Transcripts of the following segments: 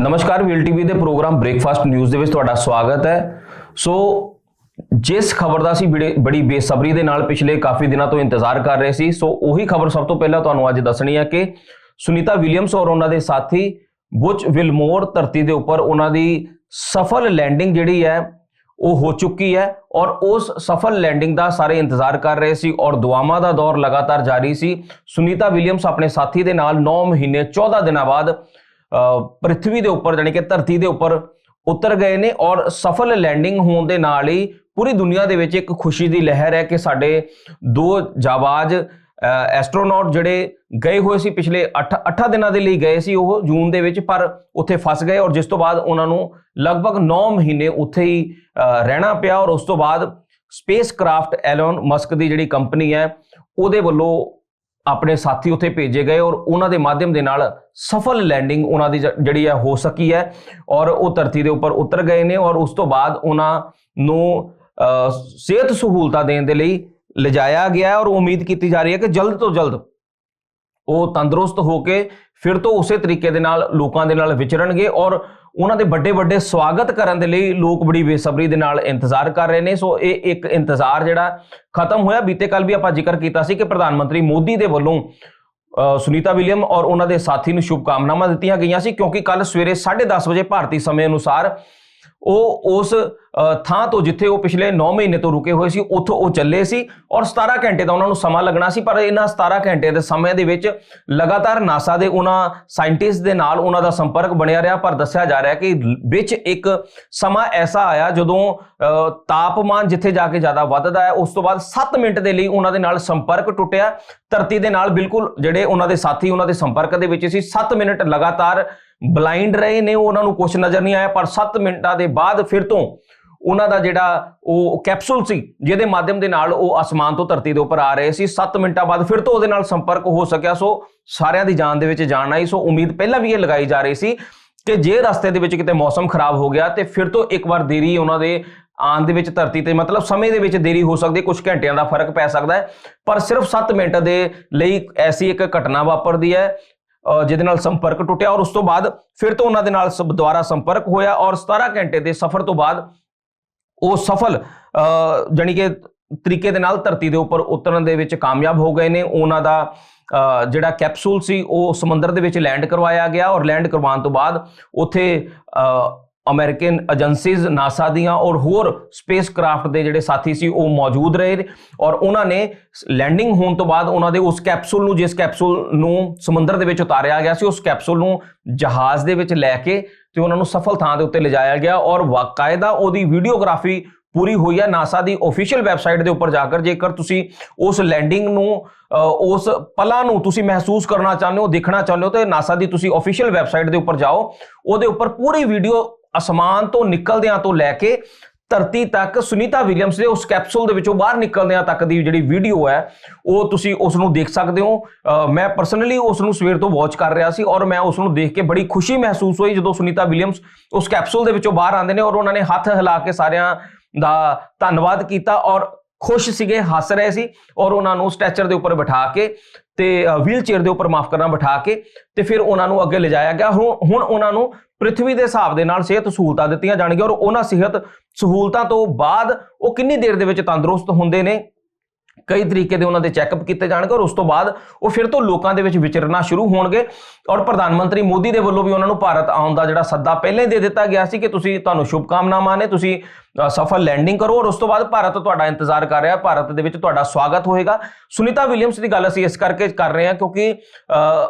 ਨਮਸਕਾਰ ਵੀਲ ਟੀਵੀ ਦੇ ਪ੍ਰੋਗਰਾਮ ਬ੍ਰੇਕਫਾਸਟ ਨਿਊਜ਼ ਦੇ ਵਿੱਚ ਤੁਹਾਡਾ ਸਵਾਗਤ ਹੈ। ਸੋ, ਜਿਸ ਖਬਰ ਦਾ ਅਸੀਂ ਬੜੇ- ਬੜੀ ਬੇਸਬਰੀ ਦੇ ਨਾਲ ਪਿਛਲੇ ਕਾਫੀ ਦਿਨਾਂ ਤੋਂ ਇੰਤਜ਼ਾਰ ਕਰ ਰਹੇ ਸੀ, ਸੋ ਉਹੀ ਖਬਰ ਸਭ ਤੋਂ ਪਹਿਲਾਂ ਤੁਹਾਨੂੰ ਅੱਜ ਦੱਸਣੀ ਹੈ ਕਿ ਸੁਨੀਤਾ ਵਿਲੀਅਮਸ ਔਰ ਉਹਨਾਂ ਦੇ ਸਾਥੀ ਬੁਚ ਵਿਲਮੋਰ ਧਰਤੀ ਦੇ ਉੱਪਰ ਉਹਨਾਂ ਦੀ ਸਫਲ ਲੈਂਡਿੰਗ ਜਿਹੜੀ ਹੈ, ਉਹ ਹੋ ਚੁੱਕੀ ਹੈ ਔਰ ਉਸ ਸਫਲ ਲੈਂਡਿੰਗ ਦਾ ਸਾਰੇ ਇੰਤਜ਼ਾਰ ਕਰ ਰਹੇ ਸੀ ਔਰ ਦੁਆਵਾਂ ਦਾ ਦੌਰ ਲਗਾਤਾਰ ਜਾਰੀ ਸੀ। ਸੁਨੀਤਾ ਵਿਲੀਅਮਸ ਆਪਣੇ ਸਾਥੀ ਦੇ ਨਾਲ 9 ਮਹੀਨੇ 14 ਦਿਨਾਂ ਬਾਅਦ ਅ, ਪ੍ਰਿਥਵੀ ਦੇ ਉੱਪਰ ਜਾਣੀ ਕਿ ਧਰਤੀ ਦੇ ਉੱਪਰ ਉਤਰ ਗਏ ਨੇ ਔਰ ਸਫਲ ਲੈਂਡਿੰਗ ਹੋਣ ਦੇ ਨਾਲ ਹੀ ਪੂਰੀ ਦੁਨੀਆ ਦੇ ਵਿੱਚ ਇੱਕ ਖੁਸ਼ੀ ਦੀ ਲਹਿਰ ਹੈ ਕਿ ਸਾਡੇ ਦੋ ਜਾਬਾਜ਼ ਐਸਟ੍ਰੋਨੌਟ ਜਿਹੜੇ ਗਏ ਹੋਏ ਸੀ ਪਿਛਲੇ 8 8 ਦਿਨਾਂ ਦੇ ਲਈ ਗਏ ਸੀ ਉਹ ਜੂਨ ਦੇ ਵਿੱਚ ਪਰ ਉੱਥੇ ਫਸ ਗਏ ਔਰ ਜਿਸ ਤੋਂ ਬਾਅਦ ਉਹਨਾਂ ਨੂੰ ਲਗਭਗ 9 ਮਹੀਨੇ ਉੱਥੇ ਹੀ ਰਹਿਣਾ ਪਿਆ ਔਰ ਉਸ ਤੋਂ ਬਾਅਦ ਸਪੇਸ ਕਰਾਫਟ ਐਲਨ ਮਸਕ ਦੀ ਜਿਹੜੀ ਕੰਪਨੀ ਹੈ ਉਹਦੇ ਵੱਲੋਂ ਆਪਣੇ ਸਾਥੀ ਉੱਥੇ ਭੇਜੇ ਗਏ ਔਰ ਉਹਨਾਂ ਦੇ ਮਾਧਿਅਮ ਦੇ ਨਾਲ ਸਫਲ ਲੈਂਡਿੰਗ ਉਹਨਾਂ ਦੀ ਜ- ਜਿਹੜੀ ਹੈ ਹੋ ਸਕੀ ਹੈ ਔਰ ਉਹ ਧਰਤੀ ਦੇ ਉੱਪਰ ਉਤਰ ਗਏ ਨੇ ਔਰ ਉਸ ਤੋਂ ਬਾਅਦ ਉਹਨਾਂ ਨੂੰ ਸਿਹਤ ਸਹੂਲਤਾਂ ਦੇਣ ਦੇ ਲਈ ਲਿਜਾਇਆ ਗਿਆ ਔਰ ਉਮੀਦ ਕੀਤੀ ਜਾ ਰਹੀ ਹੈ ਕਿ ਜਲਦ ਤੋਂ ਜਲਦ ਉਹ ਤੰਦਰੁਸਤ ਹੋ ਕੇ ਫਿਰ ਤੋਂ ਉਸੇ ਤਰੀਕੇ ਦੇ ਨਾਲ ਲੋਕਾਂ ਦੇ ਨਾਲ ਵਿਚਰਨਗੇ ਔਰ ਉਹਨਾਂ ਦੇ ਵੱਡੇ ਵੱਡੇ ਸਵਾਗਤ ਕਰਨ ਦੇ ਲਈ ਲੋਕ ਬੜੀ ਬੇਸਬਰੀ ਦੇ ਨਾਲ ਇੰਤਜ਼ਾਰ ਕਰ ਰਹੇ ਨੇ। ਸੋ ਇਹ ਇੱਕ ਇੰਤਜ਼ਾਰ ਜਿਹੜਾ ਖਤਮ ਹੋਇਆ। ਬੀਤੇ ਕੱਲ ਵੀ ਆਪਾਂ ਜ਼ਿਕਰ ਕੀਤਾ ਸੀ ਕਿ ਪ੍ਰਧਾਨ ਮੰਤਰੀ ਮੋਦੀ ਦੇ ਵੱਲੋਂ ਅ, ਸੁਨੀਤਾ ਵਿਲੀਅਮ ਔਰ ਉਹਨਾਂ ਦੇ ਸਾਥੀ ਨੂੰ ਸ਼ੁਭਕਾਮਨਾਵਾਂ ਦਿੱਤੀਆਂ ਗਈਆਂ ਸੀ ਕਿਉਂਕਿ ਕੱਲ ਸਵੇਰੇ 10:30 ਵਜੇ ਭਾਰਤੀ ਸਮੇਂ ਅਨੁਸਾਰ ਉਹ ਉਸ ਥਾਂ ਤੋਂ ਜਿੱਥੇ ਉਹ ਪਿਛਲੇ 9 ਮਹੀਨੇ ਤੋਂ ਰੁਕੇ ਹੋਏ ਸੀ ਉੱਥੋਂ ਉਹ ਚੱਲੇ ਸੀ ਔਰ 17 ਘੰਟੇ ਦਾ ਉਹਨਾਂ ਨੂੰ ਸਮਾਂ ਲੱਗਣਾ ਸੀ ਪਰ ਇਹਨਾਂ 17 ਘੰਟੇ ਦੇ ਸਮੇਂ ਦੇ ਵਿੱਚ ਲਗਾਤਾਰ ਨਾਸਾ ਦੇ ਉਹਨਾਂ ਸਾਇੰਟਿਸਟ ਦੇ ਨਾਲ ਉਹਨਾਂ ਦਾ ਸੰਪਰਕ ਬਣਿਆ ਰਿਹਾ ਪਰ ਦੱਸਿਆ ਜਾ ਰਿਹਾ ਕਿ ਵਿੱਚ ਇੱਕ ਸਮਾਂ ਐਸਾ ਆਇਆ ਜਦੋਂ ਅ, ਤਾਪਮਾਨ ਜਿੱਥੇ ਜਾ ਕੇ ਜ਼ਿਆਦਾ ਵੱਧਦਾ ਹੈ ਉਸ ਤੋਂ ਬਾਅਦ 7 ਮਿੰਟ ਦੇ ਲਈ ਉਹਨਾਂ ਦੇ ਨਾਲ ਸੰਪਰਕ ਟੁੱਟਿਆ ਧਰਤੀ ਦੇ ਨਾਲ ਬਿਲਕੁਲ ਜਿਹੜੇ ਉਹਨਾਂ ਦੇ ਸਾਥੀ ਉਹਨਾਂ ਦੇ ਸੰਪਰਕ ਦੇ ਵਿੱਚ ਸੀ 7 ਮਿੰਟ ਲਗਾਤਾਰ ਬਲਾਈਂਡ ਰਹੇ ਨੇ ਉਹਨਾਂ ਨੂੰ ਕੁਝ ਨਜ਼ਰ ਨਹੀਂ ਆਇਆ, ਪਰ 7 ਮਿੰਟਾਂ ਦੇ ਬਾਅਦ ਫਿਰ ਤੋਂ ਉਹਨਾਂ ਦਾ ਜਿਹੜਾ ਉਹ ਕੈਪਸੂਲ ਸੀ, ਜਿਹਦੇ ਮਾਧਿਅਮ ਦੇ ਨਾਲ ਉਹ ਅਸਮਾਨ ਤੋਂ ਧਰਤੀ ਦੇ ਉੱਪਰ ਆ ਰਹੇ ਸੀ। 7 ਮਿੰਟਾਂ ਬਾਅਦ ਫਿਰ ਤੋਂ ਉਹਦੇ ਨਾਲ ਸੰਪਰਕ ਹੋ ਸਕਿਆ। ਸੋ ਸਾਰਿਆਂ ਦੀ ਜਾਨ ਦੇ ਵਿੱਚ ਜਾਨ ਆਈ। ਸੋ ਉਮੀਦ ਪਹਿਲਾਂ ਵੀ ਇਹ ਲਗਾਈ ਜਾ ਰਹੀ ਸੀ ਕਿ ਜੇ ਰਸਤੇ ਦੇ ਵਿੱਚ ਕਿਤੇ ਮੌਸਮ ਖਰਾਬ ਹੋ ਗਿਆ, ਤੇ ਫਿਰ ਤੋਂ ਇੱਕ ਵਾਰ ਦੇਰੀ ਉਹਨਾਂ ਦੇ ਆਉਣ ਦੇ ਵਿੱਚ ਧਰਤੀ ਤੇ ਮਤਲਬ ਸਮੇਂ ਦੇ ਵਿੱਚ ਦੇਰੀ ਹੋ ਸਕਦੀ ਹੈ ਕੁਝ ਘੰਟਿਆਂ ਦਾ ਫ਼ਰਕ ਪੈ ਸਕਦਾ ਹੈ। ਪਰ ਸਿਰਫ 7 ਮਿੰਟ ਦੇ ਲਈ ਐਸੀ ਇੱਕ ਘਟਨਾ ਵਾਪਰਦੀ ਹੈ ਜਿਹਦੇ ਨਾਲ ਸੰਪਰਕ ਟੁੱਟਿਆ ਔਰ ਉਸ ਤੋਂ ਬਾਅਦ ਫਿਰ ਤੋਂ ਉਹਨਾਂ ਦੇ ਨਾਲ ਸਬ- ਦੁਬਾਰਾ ਸੰਪਰਕ ਹੋਇਆ ਔਰ 17 ਘੰਟੇ ਦੇ ਸਫ਼ਰ ਤੋਂ ਬਾਅਦ ਉਹ ਸਫਲ ਅ, ਜਾਣੀ ਕਿ ਤਰੀਕੇ ਦੇ ਨਾਲ ਧਰਤੀ ਦੇ ਉੱਪਰ ਉਤਰਨ ਦੇ ਵਿੱਚ ਕਾਮਯਾਬ ਹੋ ਗਏ ਨੇ। ਉਹਨਾਂ ਦਾ ਅ, ਜਿਹੜਾ ਕੈਪਸੂਲ ਸੀ ਉਹ ਸਮੁੰਦਰ ਦੇ ਵਿੱਚ ਲੈਂਡ ਕਰਵਾਇਆ ਗਿਆ ਔਰ ਲੈਂਡ ਕਰਵਾਉਣ ਤੋਂ ਬਾਅਦ ਉੱਥੇ ਅ, ਅਮਰੀਕਨ ਏਜੰਸੀਜ਼ ਨਾਸਾ ਦੀਆਂ ਔਰ ਹੋਰ ਸਪੇਸ ਕਰਾਫਟ ਦੇ ਜਿਹੜੇ ਸਾਥੀ ਸੀ, ਉਹ ਮੌਜੂਦ ਰਹੇ ਔਰ ਉਹਨਾਂ ਨੇ ਲੈਂਡਿੰਗ ਹੋਣ ਤੋਂ ਬਾਅਦ ਉਹਨਾਂ ਦੇ ਉਸ ਕੈਪਸੂਲ ਨੂੰ, ਜਿਸ ਕੈਪਸੂਲ ਨੂੰ ਸਮੁੰਦਰ ਦੇ ਵਿੱਚ ਉਤਾਰਿਆ ਗਿਆ ਸੀ, ਉਸ ਕੈਪਸੂਲ ਨੂੰ ਜਹਾਜ਼ ਦੇ ਵਿੱਚ ਲੈ ਕੇ ਤੇ ਉਹਨਾਂ ਨੂੰ ਸਫਲ ਥਾਂ ਦੇ ਉੱਤੇ ਲਿਜਾਇਆ ਗਿਆ ਔਰ ਵਾਕਾਇਦਾ ਉਹਦੀ ਵੀਡੀਓਗ੍ਰਾਫੀ ਪੂਰੀ ਹੋਈ ਹੈ ਨਾਸਾ ਦੀ ਅਫੀਸ਼ੀਅਲ ਵੈਬਸਾਈਟ ਦੇ ਉੱਪਰ ਜਾ ਜਾकर ਜੇਕਰ ਤੁਸੀਂ ਉਸ ਲੈਂਡਿੰਗ ਨੂੰ ਉਸ ਪਲਾਂ ਨੂੰ ਤੁਸੀਂ ਮਹਿਸੂਸ ਕਰਨਾ ਚਾਹੁੰਦੇ ਹੋ, ਦੇਖਣਾ ਚਾਹੁੰਦੇ ਹੋ, ਤੇ ਨਾਸਾ ਦੀ ਤੁਸੀਂ ਅਫੀਸ਼ੀਅਲ ਵੈਬਸਾਈਟ ਦੇ ਉੱਪਰ ਜਾਓ, ਉਹਦੇ ਉੱਪਰ ਪੂਰੀ ਵੀਡੀਓ ਅਸਮਾਨ ਤੋਂ ਨਿਕਲਦਿਆਂ ਤੋਂ ਲੈ ਕੇ ਧਰਤੀ ਤੱਕ ਸੁਨੀਤਾ ਵਿਲੀਅਮਸ ਦੇ ਉਸ ਕੈਪਸੂਲ ਦੇ ਵਿੱਚੋਂ ਬਾਹਰ ਨਿਕਲਦਿਆਂ ਤੱਕ ਦੀ ਜਿਹੜੀ ਵੀਡੀਓ ਹੈ, ਉਹ ਤੁਸੀਂ ਉਸ ਨੂੰ ਦੇਖ ਸਕਦੇ ਹੋ। ਮੈਂ ਪਰਸਨਲੀ ਉਸ ਨੂੰ ਸਵੇਰ ਤੋਂ ਵਾਚ ਕਰ ਰਿਹਾ ਸੀ ਔਰ ਮੈਂ ਉਸ ਨੂੰ ਦੇਖ ਕੇ ਬੜੀ ਖੁਸ਼ੀ ਮਹਿਸੂਸ ਹੋਈ ਜਦੋਂ ਸੁਨੀਤਾ ਵਿਲੀਅਮਸ ਉਸ ਕੈਪਸੂਲ ਦੇ ਵਿੱਚੋਂ ਬਾਹਰ ਆਉਂਦੇ ਨੇ ਔਰ ਉਹਨਾਂ ਨੇ ਹੱਥ ਹਿਲਾ ਕੇ ਸਾਰਿਆਂ ਦਾ ਧੰਨਵਾਦ ਕੀਤਾ ਔਰ ਖੁਸ਼ ਸੀਗੇ, ਹੱਸ ਰਹੇ ਸੀ ਔਰ ਉਹਨਾਂ ਨੂੰ ਸਟੈਚਰ ਦੇ ਉੱਪਰ ਬਿਠਾ ਕੇ ਤੇ ਵੀਲ ਚੇਅਰ ਦੇ ਉੱਪਰ ਮਾਫ ਕਰਨਾ ਬਿਠਾ ਕੇ ਤੇ ਫਿਰ ਉਹਨਾਂ ਨੂੰ ਅੱਗੇ ਲਿਜਾਇਆ ਗਿਆ। ਹੁਣ ਹੁਣ ਉਹਨਾਂ ਨੂੰ ਪ੍ਰਿਥਵੀ ਦੇ ਹਿਸਾਬ ਦੇ ਨਾਲ ਸਿਹਤ ਸਹੂਲਤਾਂ ਦਿੱਤੀਆਂ ਜਾਣਗੀਆਂ ਔਰ ਉਹਨਾਂ ਸਿਹਤ ਸਹੂਲਤਾਂ ਤੋਂ ਬਾਅਦ ਉਹ ਕਿੰਨੀ ਦੇਰ ਦੇ ਵਿੱਚ ਤੰਦਰੁਸਤ ਹੁੰਦੇ ਨੇ? ਕਈ ਤਰੀਕੇ ਦੇ ਉਹਨਾਂ ਦੇ ਚੈੱਕਅਪ ਕੀਤੇ ਜਾਣਗੇ ਔਰ ਉਸ ਤੋਂ ਬਾਅਦ ਉਹ ਫਿਰ ਤੋਂ ਲੋਕਾਂ ਦੇ ਵਿੱਚ ਵਿਚਰਨਾ ਸ਼ੁਰੂ ਹੋਣਗੇ ਔਰ ਪ੍ਰਧਾਨ ਮੰਤਰੀ ਮੋਦੀ ਦੇ ਵੱਲੋਂ ਵੀ ਉਹਨਾਂ ਨੂੰ ਭਾਰਤ ਆਉਣ ਦਾ ਜਿਹੜਾ ਸੱਦਾ ਪਹਿਲਾਂ ਹੀ ਦੇ ਦਿੱਤਾ ਗਿਆ ਸੀ ਕਿ ਤੁਸੀਂ ਤੁਹਾਨੂੰ ਸ਼ੁਭਕਾਮਨਾਵਾਂ ਨੇ ਤੁਸੀਂ ਸਫਲ ਲੈਂਡਿੰਗ ਕਰੋ ਔਰ ਉਸ ਤੋਂ ਬਾਅਦ ਭਾਰਤ ਤੁਹਾਡਾ ਇੰਤਜ਼ਾਰ ਕਰ ਰਿਹਾ ਭਾਰਤ ਦੇ ਵਿੱਚ ਤੁਹਾਡਾ ਸਵਾਗਤ ਹੋਏਗਾ। ਸੁਨੀਤਾ ਵਿਲੀਅਮਸ ਦੀ ਗੱਲ ਅਸੀਂ ਇਸ ਕਰਕੇ ਕਰ ਰਹੇ ਹਾਂ ਕਿਉਂਕਿ ਅ,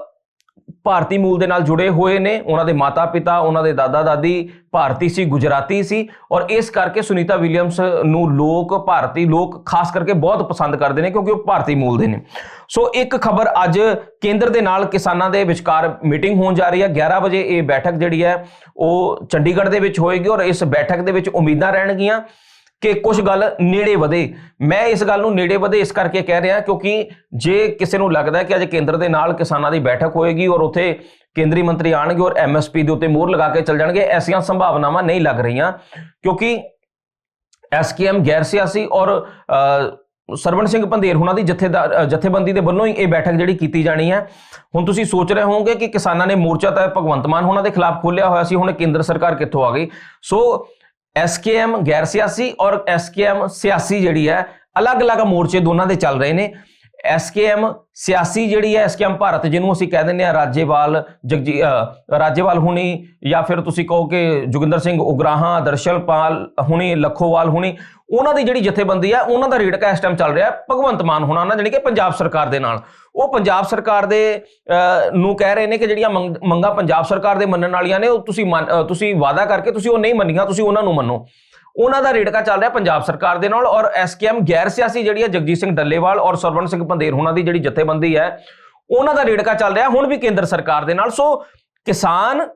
ਭਾਰਤੀ ਮੂਲ ਦੇ ਨਾਲ ਜੁੜੇ ਹੋਏ ਨੇ। ਉਹਨਾਂ ਦੇ ਮਾਤਾ-ਪਿਤਾ, ਉਹਨਾਂ ਦੇ ਦਾਦਾ-ਦਾਦੀ ਭਾਰਤੀ ਸੀ, ਗੁਜਰਾਤੀ ਸੀ ਔਰ ਇਸ ਕਰਕੇ ਸੁਨੀਤਾ ਵਿਲੀਅਮਸ ਨੂੰ ਲੋਕ ਭਾਰਤੀ ਲੋਕ ਖਾਸ ਕਰਕੇ ਬਹੁਤ ਪਸੰਦ ਕਰਦੇ ਨੇ ਕਿਉਂਕਿ ਉਹ ਭਾਰਤੀ ਮੂਲ ਦੇ ਨੇ। ਸੋ ਇੱਕ ਖਬਰ ਅੱਜ ਕੇਂਦਰ ਦੇ ਨਾਲ ਕਿਸਾਨਾਂ ਦੇ ਵਿਚਕਾਰ ਮੀਟਿੰਗ ਹੋਣ ਜਾ ਰਹੀ ਹੈ। 11 ਵਜੇ ਇਹ ਬੈਠਕ ਜਿਹੜੀ ਹੈ, ਉਹ ਚੰਡੀਗੜ੍ਹ ਦੇ ਵਿੱਚ ਹੋਏਗੀ ਔਰ ਇਸ ਬੈਠਕ ਦੇ ਵਿੱਚ ਉਮੀਦਾਂ ਰਹਿਣਗੀਆਂ। ਕਿ ਕੁਝ ਗੱਲ ਨੇੜੇ ਵਧੇ। ਮੈਂ ਇਸ ਗੱਲ ਨੂੰ ਨੇੜੇ ਵਧੇ ਇਸ ਕਰਕੇ ਕਹਿ ਰਿਹਾ ਕਿਉਂਕਿ ਜੇ ਕਿਸੇ ਨੂੰ ਲੱਗਦਾ ਕਿ ਅੱਜ ਕੇਂਦਰ ਦੇ ਨਾਲ ਕਿਸਾਨਾਂ ਦੀ ਬੈਠਕ ਹੋਏਗੀ ਔਰ ਉੱਥੇ ਕੇਂਦਰੀ ਮੰਤਰੀ ਆਣਗੇ ਔਰ ਐਮਐਸਪੀ ਦੇ ਉੱਤੇ ਮੋਹਰ ਲਗਾ ਕੇ ਚੱਲ ਜਾਣਗੇ, ਐਸੀਆਂ ਸੰਭਾਵਨਾਵਾਂ ਨਹੀਂ ਲੱਗ ਰਹੀਆਂ। ਕਿਉਂਕਿ ਐਸਕੇਐਮ ਗੈਰ ਸਿਆਸੀ ਔਰ ਸਰਵਣ ਸਿੰਘ ਪੰਧੇਰ ਹੁਣਾਂ ਦੀ ਜਥੇਦਾਰ ਜਥੇਬੰਦੀ ਦੇ ਵੱਲੋਂ ਹੀ ਇਹ ਬੈਠਕ ਜਿਹੜੀ ਕੀਤੀ ਜਾਣੀ ਹੈ। ਹੁਣ ਤੁਸੀਂ ਸੋਚ ਰਹੇ ਹੋਵੋਗੇ ਕਿ ਕਿਸਾਨਾਂ ਨੇ ਮੋਰਚਾ ਤਾਂ ਭਗਵੰਤ ਮਾਨ ਹੁਣਾਂ ਦੇ ਖਿਲਾਫ ਖੋਲ੍ਹਿਆ ਹੋਇਆ ਸੀ, ਹੁਣ ਕੇਂਦਰ ਸਰਕਾਰ ਕਿੱਥੋਂ ਆ ਗਈ? ਸੋ ਐਸਕੇਐਮ ਗੈਰ ਸਿਆਸੀ ਔਰ ਐਸਕੇਐਮ ਸਿਆਸੀ ਜਿਹੜੀ ਹੈ, ਅਲੱਗ-ਅਲੱਗ ਮੋਰਚੇ ਦੋਨਾਂ ਦੇ ਚੱਲ ਰਹੇ ਨੇ। ਐਸਕੇਐਮ ਸਿਆਸੀ ਜਿਹੜੀ ਹੈ ਐਸਕੇਐਮ ਭਾਰਤ, ਜਿਹਨੂੰ ਅਸੀਂ ਕਹਿ ਦਿੰਦੇ ਆ ਰਾਜੇਵਾਲ, ਜਗਜੀ ਰਾਜੇਵਾਲ ਹੁਣੀ, ਜਾਂ ਫਿਰ ਤੁਸੀਂ ਕਹੋ ਕਿ ਜੋਗਿੰਦਰ ਸਿੰਘ ਉਗਰਾਹਾਂ ਦਰਸ਼ਲਪਾਲ ਹੁਣੀ, ਲੱਖੋਵਾਲ ਹੁਣੀ ਉਹਨਾਂ ਦੀ ਜਿਹੜੀ ਜਥੇਬੰਦੀ ਹੈ ਉਹਨਾਂ ਦਾ ਰੇੜਕਾ ਇਸ ਟਾਈਮ ਚੱਲ ਰਿਹਾ? ਭਗਵੰਤ ਮਾਨ ਹੋਣਾ ਨਾਲ ਜਾਣੀ ਕਿ ਪੰਜਾਬ ਸਰਕਾਰ ਦੇ ਨਾਲ। ਉਹ ਪੰਜਾਬ ਸਰਕਾਰ ਦੇ ਨੂੰ ਕਹਿ ਰਹੇ ਨੇ ਕਿ ਜਿਹੜੀਆਂ ਮੰਗ- ਮੰਗਾਂ ਪੰਜਾਬ ਸਰਕਾਰ ਦੇ ਮੰਨਣ ਵਾਲੀਆਂ ਨੇ, ਉਹ ਤੁਸੀਂ ਮੰਨ- ਤੁਸੀਂ ਵਾਅਦਾ ਕਰਕੇ ਤੁਸੀਂ ਉਹ ਨਹੀਂ ਮੰਨੀਆਂ, ਤੁਸੀਂ ਉਹਨਾਂ ਨੂੰ ਮੰਨੋ। ਉਹਨਾਂ ਦਾ ਰੇੜਕਾ ਚੱਲ ਰਿਹਾ? ਪੰਜਾਬ ਸਰਕਾਰ ਦੇ ਨਾਲ ਔਰ ਐਸਕੇਐਮ ਗੈਰ ਸਿਆਸੀ ਜਿਹੜੀ ਹੈ ਜਗਜੀਤ ਸਿੰਘ ਡੱਲੇਵਾਲ ਔਰ ਸਰਵਣ ਸਿੰਘ ਪੰਧੇਰ ਹੁਣਾਂ ਦੀ ਜਿਹੜੀ ਜਥੇਬੰਦੀ ਹੈ, ਉਹਨਾਂ ਦਾ ਰੇੜਕਾ ਚੱਲ ਰਿਹਾ? ਹੁਣ ਵੀ ਕੇਂਦਰ ਸਰਕਾਰ ਦੇ ਨਾਲ। ਸੋ ਕਿਸਾਨ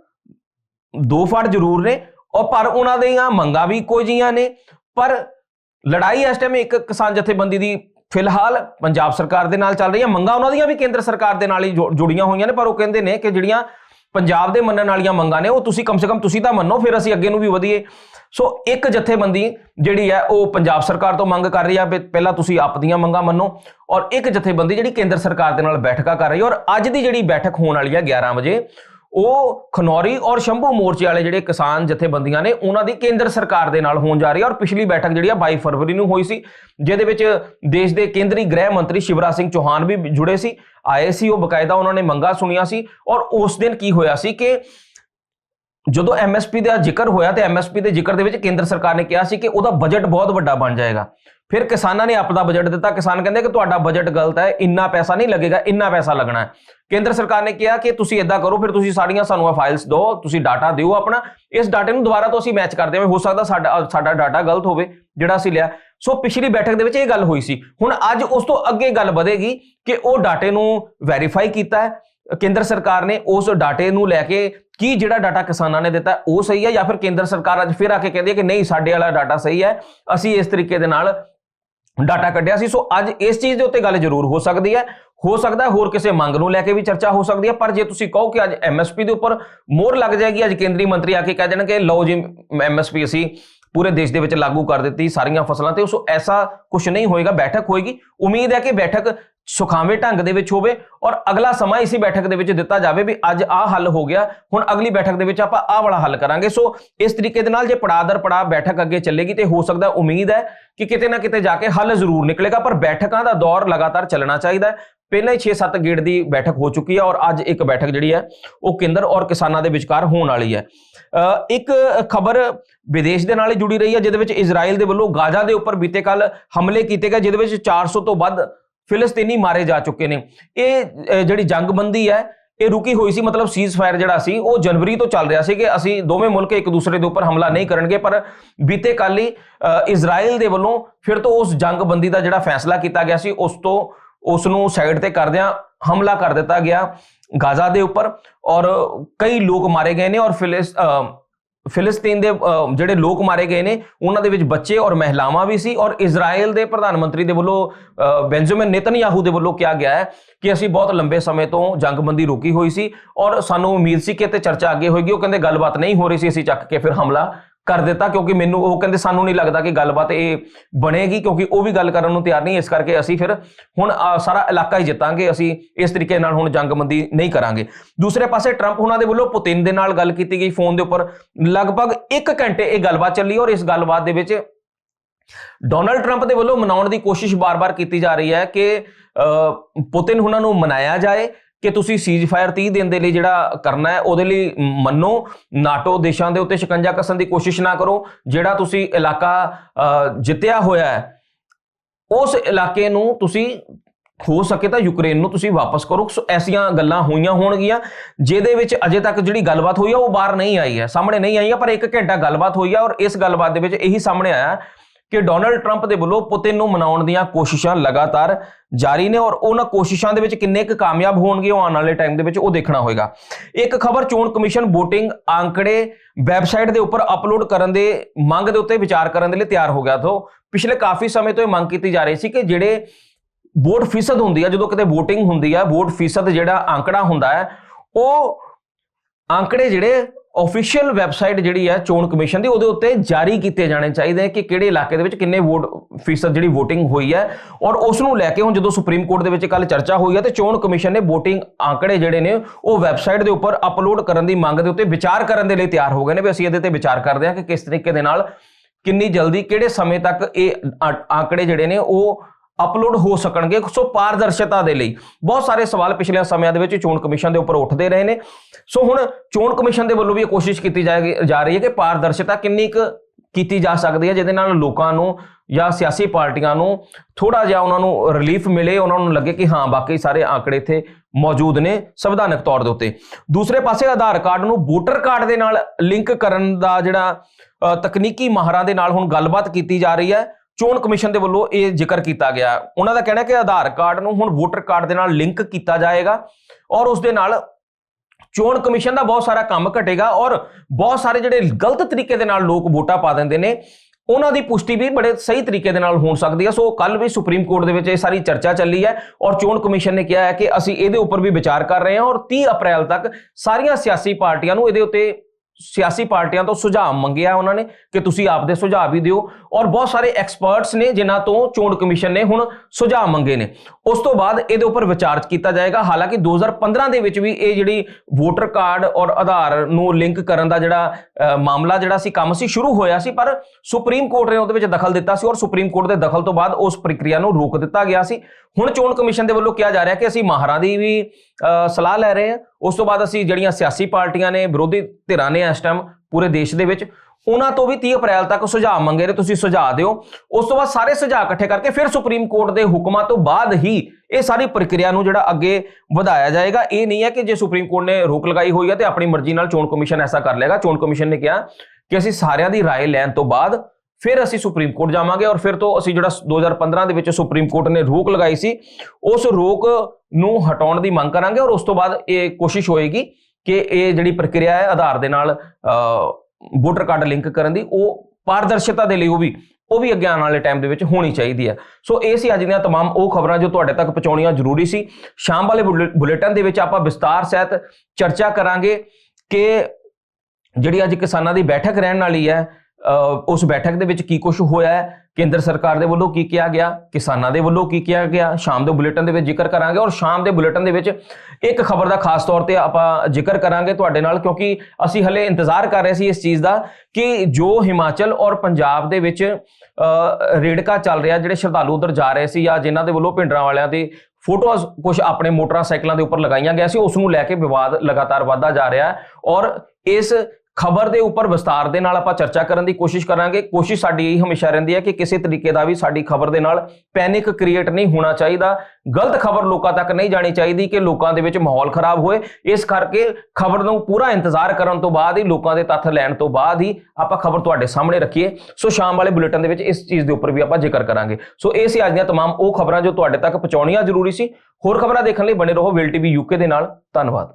ਦੋ ਫੜ ਜ਼ਰੂਰ ਨੇ, ਔਰ ਪਰ ਉਹਨਾਂ ਦੀਆਂ ਮੰਗਾਂ ਵੀ ਇੱਕੋ ਜਿਹੀਆਂ ਨੇ, ਪਰ ਲੜਾਈ ਇਸ ਟਾਈਮ ਇੱਕ ਕਿਸਾਨ ਜਥੇਬੰਦੀ ਦੀ ਫਿਲਹਾਲ ਪੰਜਾਬ ਸਰਕਾਰ ਦੇ ਨਾਲ ਚੱਲ ਰਹੀ ਹੈ ਮੰਗਾਂ ਉਹਨਾਂ ਦੀਆਂ ਵੀ ਕੇਂਦਰ ਸਰਕਾਰ ਦੇ ਨਾਲ ਹੀ ਜੁੜੀਆਂ ਹੋਈਆਂ ਨੇ, ਪਰ ਉਹ ਕਹਿੰਦੇ ਨੇ ਕਿ ਜਿਹੜੀਆਂ ਪੰਜਾਬ ਦੇ ਮੰਨਣ ਵਾਲੀਆਂ ਮੰਗਾਂ ਨੇ, ਉਹ ਤੁਸੀਂ ਕਮ ਸੇ ਕਮ ਤੁਸੀਂ ਤਾਂ ਮੰਨੋ, ਫਿਰ ਅਸੀਂ ਅੱਗੇ ਨੂੰ ਵੀ ਵਧੀਏ। ਸੋ ਇੱਕ ਜਥੇਬੰਦੀ ਜਿਹੜੀ ਹੈ, ਉਹ ਪੰਜਾਬ ਸਰਕਾਰ ਤੋਂ ਮੰਗ ਕਰ ਰਹੀ ਹੈ ਵੀ ਪਹਿਲਾਂ ਤੁਸੀਂ ਆਪ ਦੀਆਂ ਮੰਗਾਂ ਮੰਨੋ ਔਰ ਇੱਕ ਜਥੇਬੰਦੀ ਜਿਹੜੀ ਕੇਂਦਰ ਸਰਕਾਰ ਦੇ ਨਾਲ ਬੈਠਕਾਂ ਕਰ ਰਹੀ ਹੈ ਔਰ ਅੱਜ ਦੀ ਜਿਹੜੀ ਬੈਠਕ ਹੋਣ ਵਾਲੀ ਹੈ 11 ਵਜੇ ਉਹ ਖਨੌਰੀ ਔਰ ਸ਼ੰਭੂ ਮੋਰਚੇ ਵਾਲੇ ਜਿਹੜੇ ਕਿਸਾਨ ਜਥੇਬੰਦੀਆਂ ਨੇ, ਉਹਨਾਂ ਦੀ ਕੇਂਦਰ ਸਰਕਾਰ ਦੇ ਨਾਲ ਹੋਣ ਜਾ ਰਹੀ ਹੈ ਔਰ ਪਿਛਲੀ ਬੈਠਕ ਜਿਹੜੀ ਆ 22 ਫਰਵਰੀ ਨੂੰ ਹੋਈ ਸੀ, ਜਿਹਦੇ ਵਿੱਚ ਦੇਸ਼ ਦੇ ਕੇਂਦਰੀ ਗ੍ਰਹਿ ਮੰਤਰੀ ਸ਼ਿਵਰਾਜ ਸਿੰਘ ਚੌਹਾਨ ਵੀ ਜੁੜੇ ਸੀ, ਆਏ ਸੀ, ਉਹ ਬਕਾਇਦਾ ਉਹਨਾਂ ਨੇ ਮੰਗਾਂ ਸੁਣੀਆਂ ਸੀ ਔਰ ਉਸ ਦਿਨ ਕੀ ਹੋਇਆ ਸੀ ਕਿ ਜਦੋਂ ਐਮਐਸਪੀ ਦਾ ਜ਼ਿਕਰ ਹੋਇਆ ਤੇ ਐਮਐਸਪੀ ਦੇ ਜ਼ਿਕਰ ਦੇ ਵਿੱਚ ਕੇਂਦਰ ਸਰਕਾਰ ਨੇ ਕਿਹਾ ਸੀ ਕਿ ਉਹਦਾ ਬਜਟ ਬਹੁਤ ਵੱਡਾ ਬਣ ਜਾਏਗਾ। ਫਿਰ ਕਿਸਾਨਾਂ ਨੇ ਆਪਦਾ ਬਜਟ ਦਿੱਤਾ। ਕਿਸਾਨ ਕਹਿੰਦੇ ਕਿ ਤੁਹਾਡਾ ਬਜਟ ਗਲਤ ਹੈ, ਇੰਨਾ ਪੈਸਾ ਨਹੀਂ ਲੱਗੇਗਾ, ਇੰਨਾ ਪੈਸਾ ਲੱਗਣਾ ਹੈ। ਕੇਂਦਰ ਸਰਕਾਰ ਨੇ ਕਿਹਾ ਕਿ ਤੁਸੀਂ ਇਦਾਂ ਕਰੋ, ਫਿਰ ਤੁਸੀਂ ਸਾਡੀਆਂ ਸਾਨੂੰ ਇਹ ਫਾਈਲਸ ਦਿਓ, ਤੁਸੀਂ ਡਾਟਾ ਦਿਓ ਆਪਣਾ। ਇਸ ਡਾਟੇ ਨੂੰ ਦੁਬਾਰਾ ਤੋਂ ਅਸੀਂ ਮੈਚ ਕਰ ਦੇਵਾਂਗੇ ਹੋ ਸਕਦਾ ਸਾਡਾ ਸਾਡਾ ਡਾਟਾ ਗਲਤ ਹੋਵੇ, ਜਿਹੜਾ ਅਸੀਂ ਲਿਆ। ਸੋ ਪਿਛਲੀ ਬੈਠਕ ਦੇ ਵਿੱਚ ਇਹ ਗੱਲ ਹੋਈ ਸੀ। ਹੁਣ ਅੱਜ ਉਸ ਤੋਂ ਅੱਗੇ ਗੱਲ ਵਧੇਗੀ ਕਿ ਉਹ ਡਾਟੇ ਨੂੰ ਵੈਰੀਫਾਈ ਕੀਤਾ ਹੈ। ਕੇਂਦਰ ਸਰਕਾਰ ਨੇ ਉਸ ਡਾਟੇ ਨੂੰ ਲੈ ਕੇ ਕੀ ਜਿਹੜਾ ਡਾਟਾ ਕਿਸਾਨਾਂ ਨੇ ਦਿੱਤਾ, ਉਹ ਸਹੀ ਹੈ ਜਾਂ ਫਿਰ ਕੇਂਦਰ ਸਰਕਾਰ ਅੱਜ ਫਿਰ ਆ ਕੇ ਕਹਿੰਦੀ ਹੈ ਕਿ ਨਹੀਂ, ਸਾਡੇ ਵਾਲਾ ਡਾਟਾ ਸਹੀ ਹੈ। ਅਸੀਂ ਇਸ ਤਰੀਕੇ ਦੇ ਨਾਲ ਡਾਟਾ ਕੱਢਿਆ ਸੀ। ਸੋ ਅੱਜ ਇਸ ਚੀਜ਼ ਦੇ ਉੱਤੇ ਗੱਲ ਜ਼ਰੂਰ ਹੋ ਸਕਦੀ ਹੈ। ਹੋ ਸਕਦਾ ਹੋਰ ਕਿਸੇ ਮੰਗ ਨੂੰ ਲੈ ਕੇ ਵੀ ਚਰਚਾ ਹੋ ਸਕਦੀ ਹੈ, ਪਰ ਜੇ ਤੁਸੀਂ ਕਹੋ ਕਿ ਅੱਜ ਐਮਐਸਪੀ ਦੇ ਉੱਪਰ ਮੋਹਰ ਲੱਗ ਜਾਏਗੀ, ਅੱਜ ਕੇਂਦਰੀ ਮੰਤਰੀ ਆ ਕੇ ਕਹਿ ਦੇਣਗੇ ਲਓ ਜੀ ਐਮਐਸਪੀ ਅਸੀਂ ਪੂਰੇ ਦੇਸ਼ ਦੇ ਵਿੱਚ ਲਾਗੂ ਕਰ ਦਿੱਤੀ ਸਾਰੀਆਂ ਫਸਲਾਂ ਤੇ, ਸੋ ਐਸਾ ਕੁਝ ਨਹੀਂ ਹੋਏਗਾ, ਬੈਠਕ ਹੋਏਗੀ। ਉਮੀਦ ਹੈ ਕਿ ਬੈਠਕ ਸੁਖਾਵੇਂ ਢੰਗ ਦੇ ਵਿੱਚ ਹੋਵੇ ਔਰ ਅਗਲਾ ਸਮਾਂ ਇਸੇ ਬੈਠਕ ਦੇ ਵਿੱਚ ਦਿੱਤਾ ਜਾਵੇ ਵੀ ਅੱਜ ਆਹ ਹੱਲ ਹੋ ਗਿਆ ਹੁਣ ਅਗਲੀ ਬੈਠਕ ਦੇ ਵਿੱਚ ਆਪਾਂ ਆਹ ਵਾਲਾ ਹੱਲ ਕਰਾਂਗੇ। ਸੋ ਇਸ ਤਰੀਕੇ ਦੇ ਨਾਲ ਜੇ ਪੜਾਅ ਦਰ ਪੜਾਅ ਬੈਠਕ ਅੱਗੇ ਚੱਲੇਗੀ ਤੇ ਹੋ ਸਕਦਾ ਉਮੀਦ ਹੈ ਕਿ ਕਿਤੇ ਨਾ ਕਿਤੇ ਜਾ ਕੇ ਹੱਲ ਜ਼ਰੂਰ ਨਿਕਲੇਗਾ ਪਰ ਬੈਠਕਾਂ ਦਾ ਦੌਰ ਲਗਾਤਾਰ ਚੱਲਣਾ ਚਾਹੀਦਾ ਹੈ। ਪਹਿਲਾਂ ਹੀ 6-7 ਗੇੜ ਦੀ ਬੈਠਕ ਹੋ ਚੁੱਕੀ ਹੈ ਔਰ ਅੱਜ ਇੱਕ ਬੈਠਕ ਜਿਹੜੀ ਹੈ ਉਹ ਕੇਂਦਰ ਔਰ ਕਿਸਾਨਾਂ ਦੇ ਵਿਚਕਾਰ ਹੋਣ ਵਾਲੀ ਹੈ। ਅ, ਇੱਕ ਖਬਰ ਵਿਦੇਸ਼ ਦੇ ਨਾਲ ਹੀ ਜੁੜੀ ਰਹੀ ਹੈ ਜਿਹਦੇ ਵਿੱਚ ਇਜ਼ਰਾਈਲ ਦੇ ਵੱਲੋਂ ਗਾਜ਼ਾ ਦੇ ਉੱਪਰ ਬੀਤੇ ਕੱਲ ਹਮਲੇ ਕੀਤੇ ਗਏ ਜਿਹਦੇ ਵਿੱਚ 400 ਤੋਂ ਵੱਧ ਫਿਲਸਤੀਨੀ ਮਾਰੇ ਜਾ ਚੁੱਕੇ ਨੇ। ਇਹ ਜਿਹੜੀ ਜੰਗਬੰਦੀ ਹੈ, ਇਹ ਰੁਕੀ ਹੋਈ ਸੀ, ਮਤਲਬ ਸੀਜ਼ ਫਾਇਰ ਜਿਹੜਾ ਸੀ, ਉਹ ਜਨਵਰੀ ਤੋਂ ਚੱਲ ਰਿਹਾ ਸੀ ਕਿ ਅਸੀਂ ਦੋਵੇਂ ਮੁਲਕ ਇੱਕ ਦੂਸਰੇ ਦੇ ਉੱਪਰ ਹਮਲਾ ਨਹੀਂ ਕਰਨਗੇ, ਪਰ ਬੀਤੇ ਕੱਲ ਹੀ ਇਜ਼ਰਾਈਲ ਦੇ ਵੱਲੋਂ ਫਿਰ ਤੋਂ ਉਸ ਜੰਗਬੰਦੀ ਦਾ ਜਿਹੜਾ ਫੈਸਲਾ ਕੀਤਾ ਗਿਆ ਸੀ, ਉਸ ਤੋਂ ਉਸ ਨੂੰ ਸਾਈਡ ਤੇ ਕਰਦਿਆਂ ਹਮਲਾ ਕਰ ਦਿੱਤਾ ਗਿਆ ਗਾਜ਼ਾ ਦੇ ਉੱਪਰ ਔਰ ਕਈ ਲੋਕ ਮਾਰੇ ਗਏ ਨੇ ਔਰ ਫਿਲਿਸ ਫਿਲਿਸਤੀਨ ਦੇ ਅ, ਜਿਹੜੇ ਲੋਕ ਮਾਰੇ ਗਏ ਨੇ ਉਹਨਾਂ ਦੇ ਵਿੱਚ ਬੱਚੇ ਔਰ ਮਹਿਲਾਵਾਂ ਵੀ ਸੀ ਔਰ ਇਜ਼ਰਾਈਲ ਦੇ ਪ੍ਰਧਾਨ ਮੰਤਰੀ ਦੇ ਵੱਲੋਂ ਅ, ਬੈਂਜਾਮਿਨ ਨੇਤਨਯਾਹੂ ਦੇ ਵੱਲੋਂ ਕਿਹਾ ਗਿਆ ਹੈ ਕਿ ਅਸੀਂ ਬਹੁਤ ਲੰਬੇ ਸਮੇਂ ਤੋਂ ਜੰਗਬੰਦੀ ਰੋਕੀ ਹੋਈ ਸੀ ਔਰ ਸਾਨੂੰ ਉਮੀਦ ਸੀ ਕਿ ਤੇ ਚਰਚਾ ਅੱਗੇ ਹੋਏਗੀ ਉਹ ਕਹਿੰਦੇ ਗੱਲਬਾਤ ਨਹੀਂ ਹੋ ਰਹੀ ਸੀ ਅਸੀਂ ਚੱਕ ਕੇ ਫਿਰ ਹਮਲਾ ਕਰ ਦਿੱਤਾ ਕਿਉਂਕਿ ਮੈਨੂੰ ਉਹ ਕਹਿੰਦੇ ਸਾਨੂੰ ਨਹੀਂ ਲੱਗਦਾ ਕਿ ਗੱਲਬਾਤ ਇਹ ਬਣੇਗੀ ਕਿਉਂਕਿ ਉਹ ਵੀ ਗੱਲ ਕਰਨ ਨੂੰ ਤਿਆਰ ਨਹੀਂ, ਇਸ ਕਰਕੇ ਅਸੀਂ ਫਿਰ ਹੁਣ ਸਾਰਾ ਇਲਾਕਾ ਹੀ ਜਿੱਤਾਂਗੇ, ਅਸੀਂ ਇਸ ਤਰੀਕੇ ਨਾਲ ਹੁਣ ਜੰਗਬੰਦੀ ਨਹੀਂ ਕਰਾਂਗੇ। ਦੂਸਰੇ ਪਾਸੇ ਟਰੰਪ ਉਹਨਾਂ ਦੇ ਵੱਲੋਂ ਪੁਤਿਨ ਦੇ ਨਾਲ ਗੱਲ ਕੀਤੀ ਗਈ ਫੋਨ ਦੇ ਉੱਪਰ। ਲਗਭਗ 1 ਘੰਟੇ ਇਹ ਗੱਲਬਾਤ ਚੱਲੀ ਔਰ ਇਸ ਗੱਲਬਾਤ ਦੇ ਵਿੱਚ ਡੋਨਲਡ ਟਰੰਪ ਦੇ ਵੱਲੋਂ ਮਨਾਉਣ ਦੀ ਕੋਸ਼ਿਸ਼ ਬਾਰ-ਬਾਰ ਕੀਤੀ ਜਾ ਰਹੀ ਹੈ ਕਿ ਪੁਤਿਨ ਉਹਨਾਂ ਨੂੰ ਮਨਾਇਆ ਜਾਏ। ਕਿ ਤੁਸੀਂ ਸੀਜ਼ ਫਾਇਰ 30 ਦਿਨ ਦੇ ਲਈ ਜਿਹੜਾ ਕਰਨਾ ਹੈ ਉਹਦੇ ਲਈ ਮੰਨੋ। ਨਾਟੋ ਦੇਸ਼ਾਂ ਦੇ ਉੱਤੇ ਸ਼ਿਕੰਜਾ ਕੱਸਣ ਦੀ ਕੋਸ਼ਿਸ਼ ਨਾ ਕਰੋ। ਜਿਹੜਾ ਤੁਸੀਂ ਇਲਾਕਾ ਅ, ਜਿੱਤਿਆ ਹੋਇਆ ਹੈ ਉਸ ਇਲਾਕੇ ਨੂੰ ਤੁਸੀਂ ਹੋ ਸਕੇ ਤਾਂ ਯੂਕਰੇਨ ਨੂੰ ਤੁਸੀਂ ਵਾਪਸ ਕਰੋ। ਸੋ ਐਸੀਆਂ ਗੱਲਾਂ ਹੋਈਆਂ ਹੋਣਗੀਆਂ ਜਿਹਦੇ ਵਿੱਚ ਅਜੇ ਤੱਕ ਜਿਹੜੀ ਗੱਲਬਾਤ ਹੋਈ ਆ ਉਹ ਬਾਹਰ ਨਹੀਂ ਆਈ ਹੈ। ਸਾਹਮਣੇ ਨਹੀਂ ਆਈ ਹੈ ਪਰ ਇੱਕ ਘੰਟਾ ਗੱਲਬਾਤ ਹੋਈ ਆ ਔਰ ਇਸ ਗੱਲਬਾਤ ਦੇ ਵਿੱਚ ਇਹੀ ਸਾਹਮਣੇ ਆਇਆ ਕਿ ਡੋਨਲਡ ਟਰੰਪ ਦੇ ਵੱਲੋਂ ਪੁਤਿਨ ਨੂੰ ਮਨਾਉਣ ਦੀਆਂ ਕੋਸ਼ਿਸ਼ਾਂ ਲਗਾਤਾਰ ਜਾਰੀ ਨੇ ਔਰ ਉਹਨਾਂ ਕੋਸ਼ਿਸ਼ਾਂ ਦੇ ਵਿੱਚ ਕਿੰਨੇ ਕੁ ਕਾਮਯਾਬ ਹੋਣਗੇ ਉਹ ਆਉਣ ਵਾਲੇ ਟਾਈਮ ਦੇ ਵਿੱਚ ਉਹ ਦੇਖਣਾ ਹੋਏਗਾ। ਇੱਕ ਖਬਰ ਚੋਣ ਕਮਿਸ਼ਨ VOTING ਅੰਕੜੇ ਵੈਬਸਾਈਟ ਦੇ ਉੱਪਰ ਅਪਲੋਡ ਕਰਨ ਦੇ ਮੰਗ ਦੇ ਉੱਤੇ ਵਿਚਾਰ ਕਰਨ ਦੇ ਲਈ ਤਿਆਰ ਹੋ ਗਿਆ। ਤੋਂ ਪਿਛਲੇ ਕਾਫੀ ਸਮੇਂ ਤੋਂ ਇਹ ਮੰਗ ਕੀਤੀ ਜਾ ਰਹੀ ਸੀ ਕਿ ਜਿਹੜੇ ਵੋਟ ਫੀਸਦ ਹੁੰਦੀ ਆ, ਜਦੋਂ ਕਿਤੇ VOTING ਹੁੰਦੀ ਆ, ਵੋਟ ਫੀਸਦ ਜਿਹੜਾ ਅੰਕੜਾ ਹੁੰਦਾ ਹੈ, ਉਹ ਆંકੜੇ ਜਿਹੜੇ ਆਫੀਸ਼ੀਅਲ ਵੈਬਸਾਈਟ ਜਿਹੜੀ ਹੈ ਚੋਣ ਕਮਿਸ਼ਨ ਦੀ, ਉਹਦੇ ਉੱਤੇ ਜਾਰੀ ਕੀਤੇ ਜਾਣੇ ਚਾਹੀਦੇ ਹੈ ਕਿ ਕਿਹੜੇ ਇਲਾਕੇ ਦੇ ਵਿੱਚ ਕਿੰਨੇ ਵੋਟ ਫੀਸਦ ਜਿਹੜੀ VOTING ਹੋਈ ਹੈ। ਔਰ ਉਸ ਨੂੰ ਲੈ ਕੇ ਹੁਣ ਜਦੋਂ ਸੁਪਰੀਮ ਕੋਰਟ ਦੇ ਵਿੱਚ ਕੱਲ ਚਰਚਾ ਹੋਈ ਹੈ ਤੇ ਚੋਣ ਕਮਿਸ਼ਨ ਨੇ VOTING ਆંકੜੇ ਜਿਹੜੇ ਨੇ, ਉਹ ਵੈਬਸਾਈਟ ਦੇ ਉੱਪਰ ਅਪਲੋਡ ਕਰਨ ਦੀ ਮੰਗ ਦੇ ਉੱਤੇ ਵਿਚਾਰ ਕਰਨ ਦੇ ਲਈ ਤਿਆਰ ਹੋ ਗਏ ਨੇ ਵੀ ਅਸੀਂ ਇਹਦੇ ਤੇ ਵਿਚਾਰ ਕਰਦੇ ਹਾਂ ਕਿ ਕਿਸ ਤਰੀਕੇ ਦੇ ਨਾਲ ਕਿੰਨੀ ਜਲਦੀ, ਕਿਹੜੇ ਸਮੇਂ ਤੱਕ ਇਹ ਆ- ਆંકੜੇ ਜਿਹੜੇ ਨੇ, ਉਹ ਅਪਲੋਡ ਹੋ ਸਕਣਗੇ, ਸੋ ਪਾਰਦਰਸ਼ਤਾ ਦੇ ਲਈ। ਬਹੁਤ ਸਾਰੇ ਸਵਾਲ ਪਿਛਲੇ ਸਮਿਆਂ ਦੇ ਵਿੱਚ ਚੋਣ ਕਮਿਸ਼ਨ ਦੇ ਉੱਪਰ ਉੱਠਦੇ ਰਹੇ ਨੇ। ਸੋ ਹੁਣ ਚੋਣ ਕਮਿਸ਼ਨ ਦੇ ਵੱਲੋਂ ਵੀ ਇਹ ਕੋਸ਼ਿਸ਼ ਕੀਤੀ ਜਾ ਰਹੀ ਹੈ ਕਿ ਪਾਰਦਰਸ਼ਤਾ ਕਿੰਨੀ ਕੁ ਕੀਤੀ ਜਾ ਸਕਦੀ ਹੈ, ਜਿਹਦੇ ਨਾਲ ਲੋਕਾਂ ਨੂੰ ਜਾਂ ਸਿਆਸੀ ਪਾਰਟੀਆਂ ਨੂੰ ਥੋੜਾ ਜਿਹਾ ਉਹਨਾਂ ਨੂੰ ਰਿਲੀਫ ਮਿਲੇ, ਉਹਨਾਂ ਨੂੰ ਲੱਗੇ ਕਿ ਹਾਂ, ਬਾਕੀ ਸਾਰੇ ਆંકੜੇ ਇੱਥੇ ਮੌਜੂਦ ਨੇ ਸੰਵਿਧਾਨਕ ਤੌਰ ਦੇ ਉੱਤੇ। ਦੂਸਰੇ ਪਾਸੇ ਆਧਾਰ ਕਾਰਡ ਨੂੰ ਵੋਟਰ ਕਾਰਡ ਦੇ ਨਾਲ ਲਿੰਕ ਕਰਨ ਦਾ ਜਿਹੜਾ ਤਕਨੀਕੀ ਮਾਹਰਾਂ ਦੇ ਨਾਲ ਹੁਣ ਗੱਲਬਾਤ ਕੀਤੀ ਜਾ ਰਹੀ ਹੈ। ਚੋਣ ਕਮਿਸ਼ਨ ਦੇ ਵੱਲੋਂ ਇਹ ਜ਼ਿਕਰ ਕੀਤਾ ਗਿਆ। ਉਹਨਾਂ ਦਾ ਕਹਿਣਾ ਹੈ ਕਿ ਆਧਾਰ ਕਾਰਡ ਨੂੰ ਹੁਣ ਵੋਟਰ ਕਾਰਡ ਦੇ ਨਾਲ ਲਿੰਕ ਕੀਤਾ ਜਾਏਗਾ ਔਰ ਉਸ ਦੇ ਨਾਲ ਚੋਣ ਕਮਿਸ਼ਨ ਦਾ ਬਹੁਤ ਸਾਰਾ ਕੰਮ ਘਟੇਗਾ ਔਰ ਬਹੁਤ ਸਾਰੇ ਜਿਹੜੇ ਗਲਤ ਤਰੀਕੇ ਦੇ ਨਾਲ ਲੋਕ ਵੋਟਾਂ ਪਾ ਦਿੰਦੇ ਨੇ, ਉਹਨਾਂ ਦੀ ਪੁਸ਼ਟੀ ਵੀ ਬੜੇ ਸਹੀ ਤਰੀਕੇ ਦੇ ਨਾਲ ਹੋ ਸਕਦੀ ਹੈ। ਸੋ ਕੱਲ ਵੀ ਸੁਪਰੀਮ ਕੋਰਟ ਦੇ ਵਿੱਚ ਇਹ ਸਾਰੀ ਚਰਚਾ ਚੱਲੀ ਹੈ ਔਰ ਚੋਣ ਕਮਿਸ਼ਨ ਨੇ ਕਿਹਾ ਹੈ ਕਿ ਅਸੀਂ ਇਹਦੇ ਉੱਪਰ ਵੀ ਵਿਚਾਰ ਕਰ ਰਹੇ ਹਾਂ ਔਰ 30 ਅਪ੍ਰੈਲ ਤੱਕ ਸਾਰੀਆਂ ਸਿਆਸੀ ਪਾਰਟੀਆਂ ਨੂੰ ਇਹਦੇ ਉੱਤੇ ਸਿਆਸੀ ਪਾਰਟੀਆਂ ਤੋਂ ਸੁਝਾਅ ਮੰਗਿਆ ਉਹਨਾਂ ਨੇ ਕਿ ਤੁਸੀਂ ਆਪਦੇ ਸੁਝਾਅ ਵੀ ਦਿਓ ਔਰ ਬਹੁਤ ਸਾਰੇ ਐਕਸਪਰਟਸ ਨੇ ਜਿਨ੍ਹਾਂ ਤੋਂ ਚੋਣ ਕਮਿਸ਼ਨ ਨੇ ਹੁਣ ਸੁਝਾਅ ਮੰਗੇ ਨੇ। ਉਸ ਤੋਂ ਬਾਅਦ ਇਹਦੇ ਉੱਪਰ ਵਿਚਾਰ ਕੀਤਾ ਜਾਏਗਾ। ਹਾਲਾਂਕਿ 2015 ਦੇ ਵਿੱਚ ਵੀ ਇਹ ਜਿਹੜੀ ਵੋਟਰ ਕਾਰਡ ਔਰ ਆਧਾਰ ਨੂੰ ਲਿੰਕ ਕਰਨ ਦਾ ਜਿਹੜਾ ਮਾਮਲਾ ਜਿਹੜਾ ਸੀ ਕੰਮ ਸੀ ਸ਼ੁਰੂ ਹੋਇਆ ਸੀ ਪਰ ਸੁਪਰੀਮ ਕੋਰਟ ਨੇ ਉਹਦੇ ਵਿੱਚ ਦਖਲ ਦਿੱਤਾ ਸੀ ਔਰ ਸੁਪਰੀਮ ਕੋਰਟ ਦੇ ਦਖਲ ਤੋਂ ਬਾਅਦ ਉਸ ਪ੍ਰਕਿਰਿਆ ਨੂੰ ਰੋਕ ਦਿੱਤਾ ਗਿਆ ਸੀ। ਹੁਣ ਚੋਣ ਕਮਿਸ਼ਨ ਦੇ ਵੱਲੋਂ ਕਿਹਾ ਜਾ ਰਿਹਾ ਕਿ ਅਸੀਂ ਮਾਹਰਾਂ ਦੀ ਵੀ ਅ, ਸਲਾਹ ਲੈ ਰਹੇ ਹਾਂ। ਉਸ ਤੋਂ ਬਾਅਦ ਅਸੀਂ ਜਿਹੜੀਆਂ ਸਿਆਸੀ ਪਾਰਟੀਆਂ ਨੇ ਵਿਰੋਧੀ ਧਿਰਾਂ ਨੇ ਇਸ ਟਾਈਮ ਪੂਰੇ ਦੇਸ਼ ਦੇ ਵਿੱਚ ਉਹਨਾਂ ਤੋਂ ਵੀ 30 ਅਪ੍ਰੈਲ ਤੱਕ ਸੁਝਾਅ ਮੰਗੇ ਨੇ ਤੁਸੀਂ ਸੁਝਾਅ ਦਿਓ ਉਸ ਤੋਂ ਬਾਅਦ ਸਾਰੇ ਸੁਝਾਅ ਇਕੱਠੇ ਕਰਕੇ ਫਿਰ ਸੁਪਰੀਮ ਕੋਰਟ ਦੇ ਹੁਕਮਾਂ ਤੋਂ ਬਾਅਦ ਹੀ ਇਹ ਸਾਰੀ ਪ੍ਰਕਿਰਿਆ ਨੂੰ ਜਿਹੜਾ ਅੱਗੇ ਵਧਾਇਆ ਜਾਏਗਾ ਇਹ ਨਹੀਂ ਹੈ ਕਿ ਜੇ ਸੁਪਰੀਮ ਕੋਰਟ ਨੇ ਰੋਕ ਲਗਾਈ ਹੋਈ ਹੈ ਤੇ ਆਪਣੀ ਮਰਜ਼ੀ ਨਾਲ ਚੋਣ ਕਮਿਸ਼ਨ ਐਸਾ ਕਰ ਲੇਗਾ ਚੋਣ ਕਮਿਸ਼ਨ ਨੇ ਕਿਹਾ ਕਿ ਅਸੀਂ ਸਾਰਿਆਂ ਦੀ رائے ਲੈਣ ਤੋਂ ਬਾਅਦ ਫਿਰ ਅਸੀਂ ਸੁਪਰੀਮ ਕੋਰਟ ਜਾਵਾਂਗੇ ਔਰ ਫਿਰ ਤੋਂ ਅਸੀਂ ਜਿਹੜਾ 2015 ਦੇ ਵਿੱਚ ਸੁਪਰੀਮ ਕੋਰਟ ਨੇ ਰੋਕ ਲਗਾਈ ਸੀ ਉਸ ਰੋਕ ਨੂੰ ਹਟਾਉਣ ਦੀ ਮੰਗ ਕਰਾਂਗੇ ਔਰ ਉਸ ਤੋਂ ਬਾਅਦ ਇਹ ਕੋਸ਼ਿਸ਼ ਹੋਏਗੀ ਕਿ ਇਹ ਜਿਹੜੀ ਪ੍ਰਕਿਰਿਆ ਹੈ ਆਧਾਰ ਦੇ ਨਾਲ ਵੋਟਰ ਕਾਰਡ ਲਿੰਕ ਕਰਨ ਦੀ ਉਹ ਪਾਰਦਰਸ਼ਤਾ ਦੇ ਲਈ ਉਹ ਵੀ ਉਹ ਵੀ ਅੱਗੇ ਆਉਣ ਵਾਲੇ ਟਾਈਮ ਦੇ ਵਿੱਚ ਹੋਣੀ ਚਾਹੀਦੀ ਹੈ ਸੋ ਇਹ ਸੀ ਅੱਜ ਦੀਆਂ तमाम ਉਹ ਖਬਰਾਂ ਜੋ ਤੁਹਾਡੇ ਤੱਕ ਪਹੁੰਚਾਉਣੀਆਂ ਜ਼ਰੂਰੀ ਸੀ ਸ਼ਾਮ ਵਾਲੇ ਬੁਲੇ- ਬੁਲੇਟਿਨ ਦੇ ਵਿੱਚ ਆਪਾਂ ਵਿਸਤਾਰ ਸਹਿਤ ਚਰਚਾ ਕਰਾਂਗੇ ਕਿ ਜਿਹੜੀ ਅੱਜ ਕਿਸਾਨਾਂ ਦੀ ਬੈਠਕ ਰਹਿਣ ਵਾਲੀ ਹੈ ਅ, ਉਸ ਬੈਠਕ ਦੇ ਵਿੱਚ ਕੀ ਕੁਝ ਹੋਇਆ ਹੈ? ਕੇਂਦਰ ਸਰਕਾਰ ਦੇ ਵੱਲੋਂ ਕੀ ਕਿਹਾ ਗਿਆ? ਕਿਸਾਨਾਂ ਦੇ ਵੱਲੋਂ ਕੀ ਕਿਹਾ ਗਿਆ? ਸ਼ਾਮ ਦੇ ਬੁਲੇਟਿਨ ਦੇ ਵਿੱਚ ਜ਼ਿਕਰ ਕਰਾਂਗੇ ਔਰ ਸ਼ਾਮ ਦੇ ਬੁਲੇਟਿਨ ਦੇ ਵਿੱਚ ਇੱਕ ਖਬਰ ਦਾ ਖਾਸ ਤੌਰ ਤੇ ਆਪਾਂ ਜ਼ਿਕਰ ਕਰਾਂਗੇ ਤੁਹਾਡੇ ਨਾਲ ਕਿਉਂਕਿ ਅਸੀਂ ਹਲੇ ਇੰਤਜ਼ਾਰ ਕਰ ਰਹੇ ਸੀ ਇਸ ਚੀਜ਼ ਦਾ ਕਿ ਜੋ ਹਿਮਾਚਲ ਔਰ ਪੰਜਾਬ ਦੇ ਵਿੱਚ ਰੇੜਕਾ ਚੱਲ ਰਿਹਾ, ਜਿਹੜੇ ਸ਼ਰਧਾਲੂ ਉਧਰ ਜਾ ਰਹੇ ਸੀ ਜਾਂ ਜਿਨ੍ਹਾਂ ਦੇ ਵੱਲੋਂ ਭਿੰਡਰਾਂ ਵਾਲਿਆਂ ਦੇ ਫੋਟੋਜ਼ ਕੁਝ ਆਪਣੇ ਮੋਟਰਸਾਈਕਲਾਂ ਦੇ ਉੱਪਰ ਲਗਾਈਆਂ ਗਿਆ ਸੀ, ਉਸ ਨੂੰ ਲੈ ਕੇ ਵਿਵਾਦ ਲਗਾਤਾਰ ਵਧਦਾ ਜਾ ਰਿਹਾ ਹੈ ਔਰ ਇਸ ਖਬਰ ਦੇ ਉੱਪਰ ਵਿਸਤਾਰ ਦੇ ਨਾਲ ਆਪਾਂ ਚਰਚਾ ਕਰਨ ਦੀ ਕੋਸ਼ਿਸ਼ ਕਰਾਂਗੇ ਕੋਸ਼ਿਸ਼ ਸਾਡੀ ਇਹ ਹਮੇਸ਼ਾ ਰਹਿੰਦੀ ਹੈ ਕਿ ਕਿਸੇ ਤਰੀਕੇ ਦਾ ਵੀ ਸਾਡੀ ਖਬਰ ਦੇ ਨਾਲ ਪੈਨਿਕ ਕ੍ਰੀਏਟ ਨਹੀਂ ਹੋਣਾ ਚਾਹੀਦਾ ਗਲਤ ਖਬਰ ਲੋਕਾਂ ਤੱਕ ਨਹੀਂ ਜਾਣੀ ਚਾਹੀਦੀ ਕਿ ਲੋਕਾਂ ਦੇ ਵਿੱਚ ਮਾਹੌਲ ਖਰਾਬ ਹੋਏ ਇਸ ਕਰਕੇ ਖਬਰ ਨੂੰ ਪੂਰਾ ਇੰਤਜ਼ਾਰ ਕਰਨ ਤੋਂ ਬਾਅਦ ਹੀ ਲੋਕਾਂ ਦੇ ਤੱਥ ਲੈਣ ਤੋਂ ਬਾਅਦ ਹੀ ਆਪਾਂ ਖਬਰ ਤੁਹਾਡੇ ਸਾਹਮਣੇ ਰੱਖੀਏ ਸੋ ਸ਼ਾਮ ਵਾਲੇ ਬੁਲੇਟਿਨ ਦੇ ਵਿੱਚ ਇਸ ਚੀਜ਼ ਦੇ ਉੱਪਰ ਵੀ ਆਪਾਂ ਜ਼ਿਕਰ ਕਰਾਂਗੇ ਸੋ ਇਹ ਸੀ ਅੱਜ ਦੀਆਂ तमाम ਉਹ ਖਬਰਾਂ ਜੋ ਤੁਹਾਡੇ ਤੱਕ ਪਹੁੰਚਾਉਣੀਆਂ ਜ਼ਰੂਰੀ ਸੀ ਹੋਰ ਖਬਰਾਂ ਦੇਖਣ ਲਈ ਬਣੇ ਰਹੋ ਵਿਲ ਟੀਵੀ ਯੂਕੇ ਦੇ ਨਾਲ ਧੰਨਵਾਦ